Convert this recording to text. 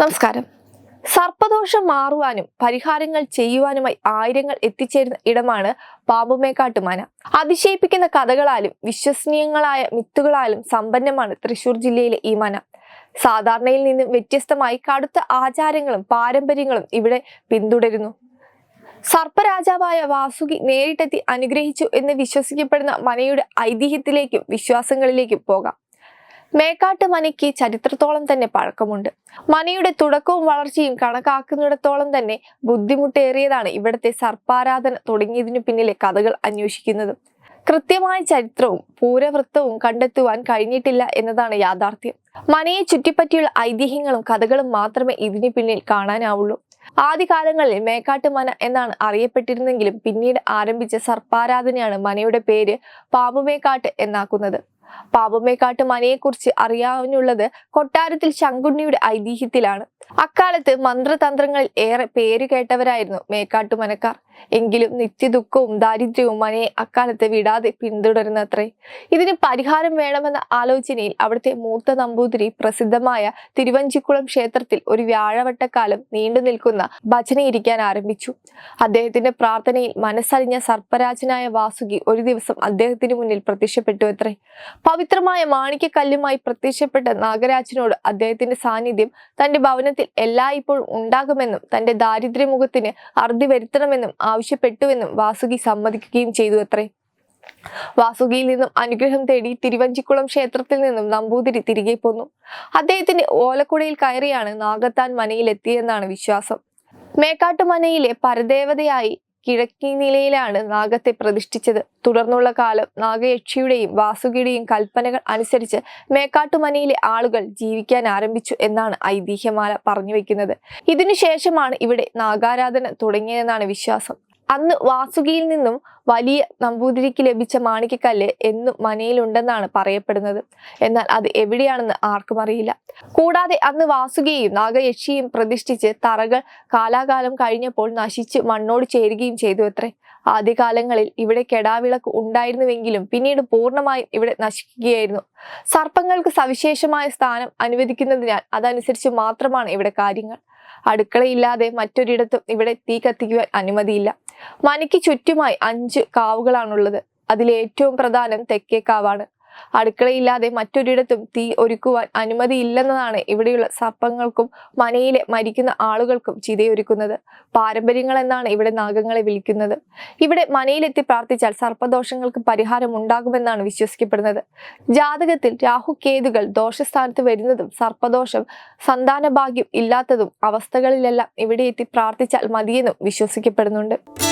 നമസ്കാരം. സർപ്പദോഷം മാറുവാനും പരിഹാരങ്ങൾ ചെയ്യുവാനുമായി ആയിരങ്ങൾ എത്തിച്ചേരുന്ന ഇടമാണ് പാമ്പുമേക്കാട്ട് മന അതിശയിപ്പിക്കുന്ന കഥകളാലും വിശ്വസനീയങ്ങളായ മിത്തുകളാലും സമ്പന്നമാണ് തൃശൂർ ജില്ലയിലെ ഈ മന. സാധാരണയിൽ നിന്നും വ്യത്യസ്തമായി കടുത്ത ആചാരങ്ങളും പാരമ്പര്യങ്ങളും ഇവിടെ പിന്തുടരുന്നു. സർപ്പരാജാവായ വാസുകി നേരിട്ടെത്തി അനുഗ്രഹിച്ചു എന്ന് വിശ്വസിക്കപ്പെടുന്ന മനയുടെ ഐതിഹ്യത്തിലേക്കും വിശ്വാസങ്ങളിലേക്കും പോകാം. മേക്കാട്ട് മനയ്ക്ക് ചരിത്രത്തോളം തന്നെ പഴക്കമുണ്ട്. മനയുടെ തുടക്കവും വളർച്ചയും കണക്കാക്കുന്നിടത്തോളം തന്നെ ബുദ്ധിമുട്ടേറിയതാണ് ഇവിടുത്തെ സർപ്പാരാധന തുടങ്ങിയതിനു പിന്നിലെ കഥകൾ അന്വേഷിക്കുന്നത്. കൃത്യമായ ചരിത്രവും പൂരവൃത്തവും കണ്ടെത്തുവാൻ കഴിഞ്ഞിട്ടില്ല എന്നതാണ് യാഥാർത്ഥ്യം. മനയെ ചുറ്റിപ്പറ്റിയുള്ള ഐതിഹ്യങ്ങളും കഥകളും മാത്രമേ ഇതിനു പിന്നിൽ കാണാനാവുള്ളൂ. ആദ്യകാലങ്ങളിൽ മേക്കാട്ട് മന എന്നാണ് അറിയപ്പെട്ടിരുന്നെങ്കിലും പിന്നീട് ആരംഭിച്ച സർപ്പാരാധനയാണ് മനയുടെ പേര് പാമ്പുമേക്കാട്ട് എന്നാക്കുന്നത്. പാമ്പുമേക്കാട്ട് മനയെക്കുറിച്ച് അറിയാവുന്നുള്ളത് കൊട്ടാരത്തിൽ ശങ്കുണ്ണിയുടെ ഐതിഹ്യത്തിലാണ്. അക്കാലത്ത് മന്ത്രതന്ത്രങ്ങളിൽ ഏറെ പേര് കേട്ടവരായിരുന്നു മേക്കാട്ടു മനക്കാർ എങ്കിലും നിത്യദുഃഖവും ദാരിദ്ര്യവും മനയെ അക്കാലത്ത് വിടാതെ പിന്തുടരുന്നത്രേ. ഇതിന് പരിഹാരം വേണമെന്ന ആലോചനയിൽ അവിടുത്തെ മൂത്ത നമ്പൂതിരി പ്രസിദ്ധമായ തിരുവഞ്ചിക്കുളം ക്ഷേത്രത്തിൽ ഒരു വ്യാഴവട്ടക്കാലം നീണ്ടു നിൽക്കുന്ന ഭജനയിരിക്കാൻ ആരംഭിച്ചു. അദ്ദേഹത്തിന്റെ പ്രാർത്ഥനയിൽ മനസ്സറിഞ്ഞ സർപ്പരാജനായ വാസുകി ഒരു ദിവസം അദ്ദേഹത്തിന് മുന്നിൽ പ്രത്യക്ഷപ്പെട്ടു അത്രേ പവിത്രമായ മാണിക്യക്കല്ലുമായി പ്രത്യക്ഷപ്പെട്ട നാഗരാജനോട് അദ്ദേഹത്തിന്റെ സാന്നിധ്യം തന്റെ ഭവനത്തിൽ എല്ലായ്പ്പോഴും ഉണ്ടാകുമെന്നും തന്റെ ദാരിദ്ര്യമുഖത്തിന് അറുതി വരുത്തണമെന്നും ആവശ്യപ്പെട്ടുവെന്നും വാസുകി സമ്മതിക്കുകയും ചെയ്തു അത്രേ. വാസുകിയിൽ നിന്നും അനുഗ്രഹം തേടി തിരുവഞ്ചിക്കുളം ക്ഷേത്രത്തിൽ നിന്നും നമ്പൂതിരി തിരികെ പോന്നു. അദ്ദേഹത്തിന്റെ ഓലക്കുടയിൽ കയറിയാണ് നാഗത്താൻ മനയിലെത്തിയെന്നാണ് വിശ്വാസം. മേക്കാട്ടുമനയിലെ പരദേവതയായി കിഴക്കി നിലയിലാണ് നാഗത്തെ പ്രതിഷ്ഠിച്ചത്. തുടർന്നുള്ള കാലം നാഗയക്ഷിയുടെയും വാസുകിയുടെയും കൽപ്പനകൾ അനുസരിച്ച് മേക്കാട്ടുമനയിലെ ആളുകൾ ജീവിക്കാൻ ആരംഭിച്ചു എന്നാണ് ഐതിഹ്യമാല പറഞ്ഞു വെക്കുന്നത് ഇതിനുശേഷമാണ് ഇവിടെ നാഗാരാധന തുടങ്ങിയതെന്നാണ് വിശ്വാസം. അന്ന് വാസുകിയിൽ നിന്നും വലിയ നമ്പൂതിരിക്ക് ലഭിച്ച മാണിക്കക്കല്ല് എന്നും മനയിലുണ്ടെന്നാണ് പറയപ്പെടുന്നത്. എന്നാൽ അത് എവിടെയാണെന്ന് ആർക്കും അറിയില്ല. കൂടാതെ അന്ന് വാസുകിയെയും നാഗയക്ഷിയും പ്രതിഷ്ഠിച്ച് തറകൾ കാലാകാലം കഴിഞ്ഞപ്പോൾ നശിച്ച് മണ്ണോട് ചേരുകയും ചെയ്തു അത്രേ. ആദ്യകാലങ്ങളിൽ ഇവിടെ കെടാവിളക്ക് ഉണ്ടായിരുന്നുവെങ്കിലും പിന്നീട് പൂർണമായും ഇവിടെ നശിക്കുകയായിരുന്നു. സർപ്പങ്ങൾക്ക് സവിശേഷമായ സ്ഥാനം അനുവദിക്കുന്നതിനാൽ അതനുസരിച്ച് മാത്രമാണ് ഇവിടെ കാര്യങ്ങൾ. അടുക്കളയില്ലാതെ മറ്റൊരിടത്തും ഇവിടെ തീ കത്തിക്കുവാൻ അനുമതിയില്ല. മനയ്ക്ക് ചുറ്റുമായി അഞ്ച് കാവുകളാണുള്ളത്. അതിലേറ്റവും പ്രധാനം തെക്കേ കാവാണ്. അടുക്കളയില്ലാതെ മറ്റൊരിടത്തും തീ ഒരുക്കുവാൻ അനുമതിയില്ലെന്നതാണ് ഇവിടെയുള്ള സർപ്പങ്ങൾക്കും മനയിലെ മരിക്കുന്ന ആളുകൾക്കും ചിതയൊരുക്കുന്നത്. പാരമ്പര്യങ്ങൾ എന്നാണ് ഇവിടെ നാഗങ്ങളെ വിളിക്കുന്നത്. ഇവിടെ മനയിലെത്തി പ്രാർത്ഥിച്ചാൽ സർപ്പദോഷങ്ങൾക്ക് പരിഹാരം ഉണ്ടാകുമെന്നാണ് വിശ്വസിക്കപ്പെടുന്നത്. ജാതകത്തിൽ രാഹു കേതുകൾ ദോഷസ്ഥാനത്ത് വരുന്നതും സർപ്പദോഷം സന്താന ഭാഗ്യം ഇല്ലാത്തതും അവസ്ഥകളിലെല്ലാം ഇവിടെ എത്തി പ്രാർത്ഥിച്ചാൽ മതിയെന്നും വിശ്വസിക്കപ്പെടുന്നുണ്ട്.